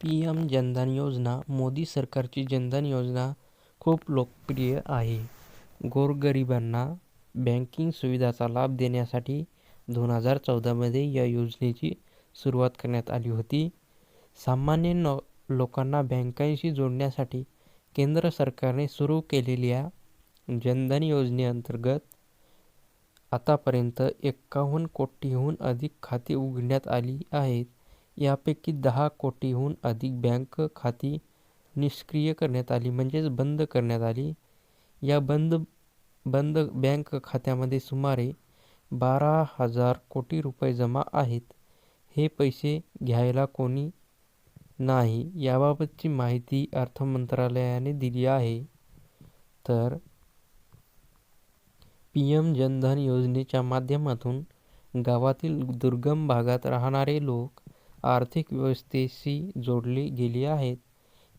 PM Jan Dhan योजना मोदी सरकारची जनधन योजना खूप लोकप्रिय आहे. गोरगरिबांना बँकिंग सुविधांचा लाभ देण्यासाठी दोन हजार चौदामध्ये या योजनेची सुरुवात करण्यात आली होती. सामान्य न लोकांना बँकांशी जोडण्यासाठी केंद्र सरकारने सुरू केलेल्या जनधन योजनेअंतर्गत आतापर्यंत एक्कावन्न कोटीहून अधिक खाती उघडण्यात आली आहेत. यापैकी दहा कोटींहून अधिक बँक खाती निष्क्रिय करण्यात आली म्हणजेच बंद करण्यात आली. या बंद बंद बँक खात्यामध्ये सुमारे बारा हजार कोटी रुपये जमा आहेत. हे पैसे घ्यायला कोणी नाही याबाबतची माहिती अर्थमंत्रालयाने दिली आहे. तर पी एम जनधन योजनेच्या माध्यमातून गावातील दुर्गम भागात राहणारे लोक आर्थिक व्यवस्थेशी जोडली गेली आहेत.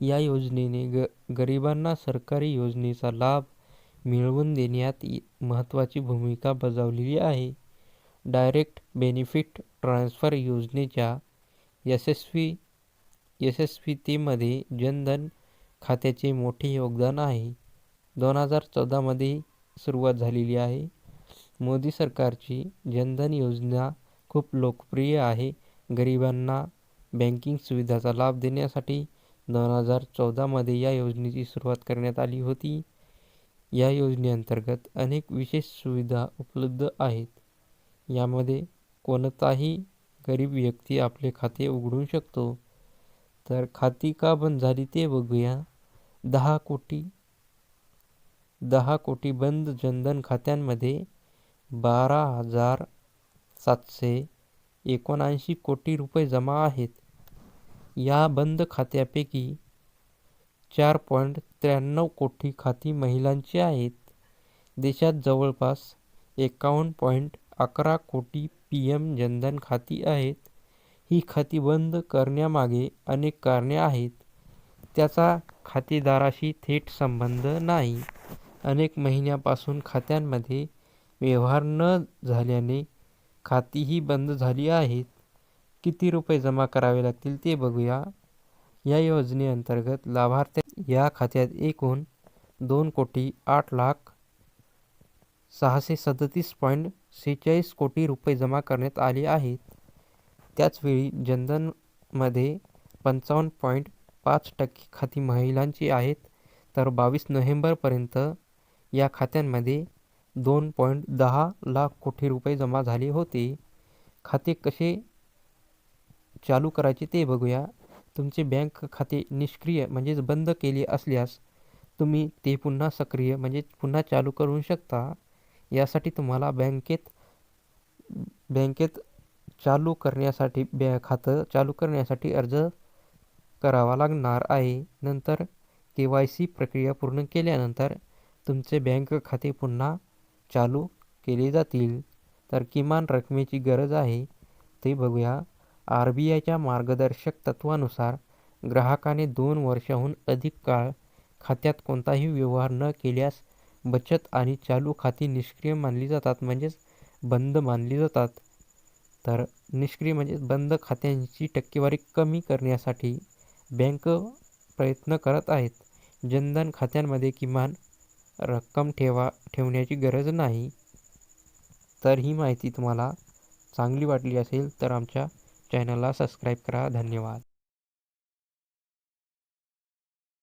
या योजनेने ग गरिबांना सरकारी योजनेचा लाभ मिळवून देण्यात महत्त्वाची भूमिका बजावली आहे. डायरेक्ट बेनिफिट ट्रान्सफर योजनेच्या यशस्वी यशस्वीतेमध्ये जनधन खात्याचे मोठे योगदान आहे. दोन हजार चौदा मध्ये सुरुवात झालेली आहे. मोदी सरकारची जनधन योजना खूप लोकप्रिय आहे. गरिबांना बँकिंग सुविधांचा लाभ देण्यासाठी दोन हजार चौदामध्ये या योजनेची सुरुवात करण्यात आली होती. या योजनेअंतर्गत अनेक विशेष सुविधा उपलब्ध आहेत. यामध्ये कोणताही गरीब व्यक्ती आपले खाते उघडू शकतो. तर खाती का बंद झाली ते बघूया. दहा कोटी दहा कोटी बंद जनधन खात्यांमध्ये बारा हजार सातशे एकोणऐंशी कोटी रुपये जमा आहेत. या बंद खात्यांपैकी चार पॉईंट त्र्याण्णव कोटी खाती महिलांची आहेत. देशात जवळपास एकावन्न पॉईंट अकरा कोटी पीएम जनधन खाती आहेत. ही खाती बंद करण्यामागे अनेक कारणे आहेत. त्याचा खातेदाराशी थेट संबंध नाही. अनेक महिन्यांपासून खात्यांमध्ये व्यवहार न झाल्याने खातीही बंद झाली आहेत. किती रुपये जमा करावे लागतील ते बघूया. या योजनेअंतर्गत लाभार्थ्या या खात्यात एकूण दोन कोटी आठ लाख सहाशे सदतीस पॉईंट सेहेचाळीस कोटी रुपये जमा करण्यात आले आहेत. त्याचवेळी जनधनमध्ये पंचावन्न पॉईंट पाच टक्के खाती महिलांची आहेत. तर बावीस नोव्हेंबरपर्यंत या खात्यांमध्ये दोन पॉईंट दहा लाख कोटी रुपये जमा झाले होते. खाते कसे चालू करायचे ते बघूया. तुमचे बँक खाते निष्क्रिय म्हणजेच बंद केले असल्यास तुम्ही ते पुन्हा सक्रिय म्हणजे पुन्हा चालू करू शकता. यासाठी तुम्हाला बँकेत बँकेत चालू करण्यासाठी बॅ खातं चालू करण्यासाठी अर्ज करावा लागणार आहे. नंतर के वाय सी प्रक्रिया पूर्ण केल्यानंतर तुमचे बँक खाते पुन्हा चालू केले जातील. तर किमान रकमेची गरज आहे ते बघूया. आर बी आयच्या मार्गदर्शक तत्वानुसार ग्राहकाने दोन वर्षाहून अधिक काळ खात्यात कोणताही व्यवहार न केल्यास बचत आणि चालू खाती निष्क्रिय मानली जातात म्हणजेच बंद मानली जातात. तर निष्क्रिय म्हणजेच बंद खात्यांची टक्केवारी कमी करण्यासाठी बँक प्रयत्न करत आहेत. जनधन खात्यांमध्ये किमान रक्कम ठेवा ठेवण्याची गरज नाही. तर ही माहिती तुम्हाला चांगली वाटली असेल तर आमच्या चॅनलला सबस्क्राईब करा. धन्यवाद.